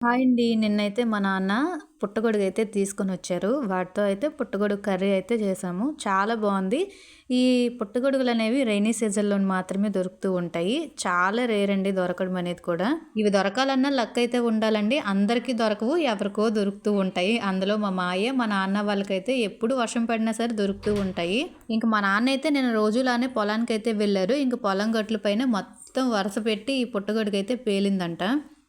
Hi అండి. నిన్నైతే మా నాన్న పుట్టగొడుగు అయితే తీసుకొని వచ్చారు. వాటితో అయితే పుట్టగొడుగు కర్రీ అయితే చేసాము. చాలా బాగుంది. ఈ పుట్టగొడుగులు అనేవి రైనీ సీజన్లో మాత్రమే దొరుకుతూ ఉంటాయి. చాలా రేర్ అండి దొరకడం అనేది కూడా. ఇవి దొరకాలన్నా లక్ అయితే ఉండాలండి. అందరికీ దొరకవు ఎవరికో దొరుకుతూ ఉంటాయి. అందులో మా మాయ మా నాన్న వాళ్ళకైతే ఎప్పుడు వర్షం పడినా సరే దొరుకుతూ ఉంటాయి. ఇంకా మా నాన్న అయితే నేను రోజులానే పొలానికి అయితే వెళ్ళారు. ఇంక పొలం గట్ల పైన మొత్తం వరుస పెట్టి ఈ పుట్టగొడుగు అయితే పేలిందంట.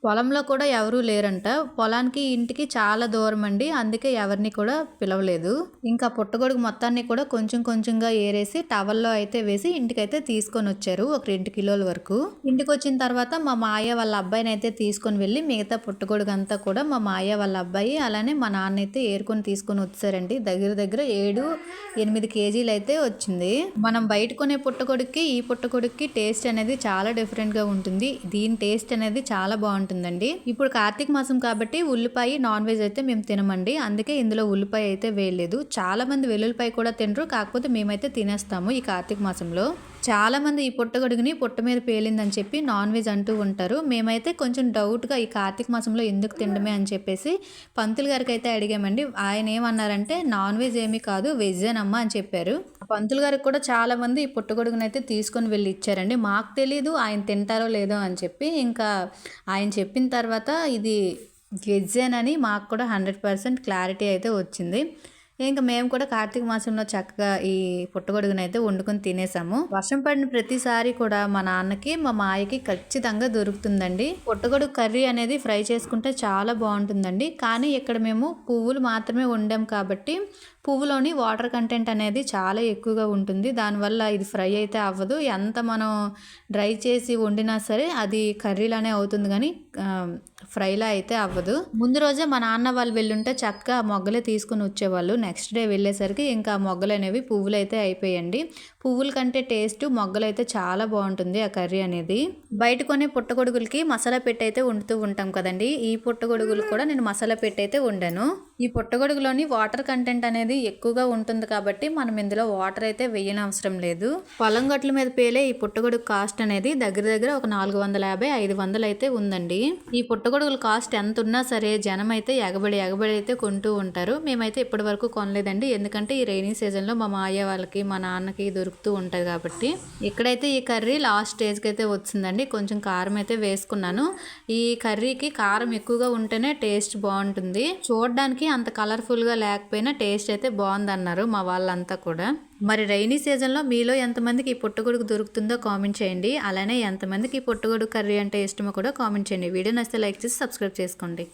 పొలంలో కూడా ఎవరూ లేరంట. పొలానికి ఇంటికి చాలా దూరం అండి అందుకే ఎవరిని కూడా పిలవలేదు. ఇంకా పుట్టగొడుగు మొత్తాన్ని కూడా కొంచెం కొంచెంగా ఏరేసి టవల్లో అయితే వేసి ఇంటికైతే తీసుకొని వచ్చారు ఒక రెండు కిలోల వరకు. ఇంటికి వచ్చిన తర్వాత మా మాయ వాళ్ళ అబ్బాయిని అయితే తీసుకొని వెళ్ళి మిగతా పుట్టగొడుగు అంతా కూడా మా మాయ వాళ్ళ అబ్బాయి అలానే మా నాన్న అయితే ఏరుకొని తీసుకొని వచ్చారండి. దగ్గర దగ్గర ఏడు ఎనిమిది కేజీలు అయితే వచ్చింది. మనం బయట కొనే పుట్టగొడుగుకి ఈ పుట్టగొడుగుకి టేస్ట్ అనేది చాలా డిఫరెంట్గా ఉంటుంది. దీని టేస్ట్ అనేది చాలా బాగుంటుంది. బాగుంటుందండి. ఇప్పుడు కార్తీక మాసం కాబట్టి ఉల్లిపాయ నాన్ వెజ్ అయితే మేము తినమండి. అందుకే ఇందులో ఉల్లిపాయ అయితే వేయలేదు. చాలా మంది వెల్లుల్లిపాయ కూడా తినరు. కాకపోతే మేమైతే తినేస్తాము ఈ కార్తీక మాసంలో. చాలామంది ఈ పుట్టగొడుగుని పుట్ట మీద పేలిందని చెప్పి నాన్ వెజ్ అంటూ ఉంటారు. మేమైతే కొంచెం డౌట్గా ఈ కార్తీక మాసంలో ఎందుకు తినడమే అని చెప్పేసి పంతులు గారికి అయితే అడిగామండి. ఆయన ఏమన్నారంటే నాన్ వెజ్ ఏమీ కాదు వెజ్జేనమ్మా అని చెప్పారు. పంతులు గారికి కూడా చాలామంది ఈ పుట్టగొడుగునైతే అయితే తీసుకొని వెళ్ళి ఇచ్చారండి. మాకు తెలీదు ఆయన తింటారో లేదో అని చెప్పి ఇంకా ఆయన చెప్పిన తర్వాత ఇది వెజ్జేనని మాకు కూడా హండ్రెడ్ పర్సెంట్ క్లారిటీ అయితే వచ్చింది. ఇంకా మేము కూడా కార్తీక మాసంలో చక్కగా ఈ పుట్టగొడుగునైతే అయితే వండుకొని తినేసాము. వర్షం పడిన ప్రతిసారి కూడా మా నాన్నకి మా మాయకి ఖచ్చితంగా దొరుకుతుందండి. పుట్టగొడుగు కర్రీ అనేది ఫ్రై చేసుకుంటే చాలా బాగుంటుందండి. కానీ ఇక్కడ మేము పువ్వులు మాత్రమే వండాం కాబట్టి పువ్వులోని వాటర్ కంటెంట్ అనేది చాలా ఎక్కువగా ఉంటుంది. దానివల్ల ఇది ఫ్రై అయితే అవ్వదు. ఎంత మనం డ్రై చేసి వండినా సరే అది కర్రీలానే అవుతుంది కానీ ఫ్రైలా అయితే అవ్వదు. ముందు రోజే మా నాన్న వాళ్ళు వెళ్ళుంటే చక్కగా మొగ్గలే తీసుకుని వచ్చేవాళ్ళు నెక్స్ట్ డే వెళ్ళేసరికి ఇంకా మొగ్గలు అనేవి పువ్వులు అయితే అయిపోయండి. పువ్వుల కంటే టేస్ట్ మొగ్గలు అయితే చాలా బాగుంటుంది ఆ కర్రీ అనేది. బయట కొనే పుట్టగొడుగులకి మసాలా పెట్టి అయితే వండుతూ ఉంటాం కదండి. ఈ పుట్టగొడుగులు కూడా నేను మసాలా పెట్టి అయితే వండాను. ఈ పుట్టగొడుగులోని వాటర్ కంటెంట్ అనేది ఎక్కువగా ఉంటుంది కాబట్టి మనం ఇందులో వాటర్ అయితే వేయని అవసరం లేదు. పొలం గట్ల మీద పేలే ఈ పుట్టగొడుగు కాస్ట్ అనేది దగ్గర దగ్గర ఒక నాలుగు వందల యాభై ఐదు వందలు అయితే ఉందండి. ఈ పుట్టగొడుగుల కాస్ట్ ఎంత ఉన్నా సరే జనం అయితే ఎగబడి ఎగబడి అయితే కొంటూ ఉంటారు. మేమైతే ఇప్పటి వరకు కొనలేదండి. ఎందుకంటే ఈ రైనీ సీజన్లో మా మాయ వాళ్ళకి మా నాన్నకి దొరుకుతూ ఉంటుంది కాబట్టి. ఇక్కడైతే ఈ కర్రీ లాస్ట్ స్టేజ్కి అయితే వచ్చిందండి. కొంచెం కారం అయితే వేసుకున్నాను. ఈ కర్రీకి కారం ఎక్కువగా ఉంటేనే టేస్ట్ బాగుంటుంది. చూడడానికి అంత కలర్ఫుల్గా లేకపోయినా టేస్ట్ అయితే బాగుందన్నారు మా వాళ్ళంతా కూడా. మరి రైనీ సీజన్లో మీలో ఎంతమందికి ఈ పుట్టగొడుగు దొరుకుతుందో కామెంట్ చేయండి. అలానే ఎంతమందికి ఈ పుట్టగొడుగు కర్రీ అంటే ఇష్టమో కూడా కామెంట్ చేయండి. వీడియో నచ్చితే లైక్ చేసి సబ్స్క్రైబ్ చేసుకోండి.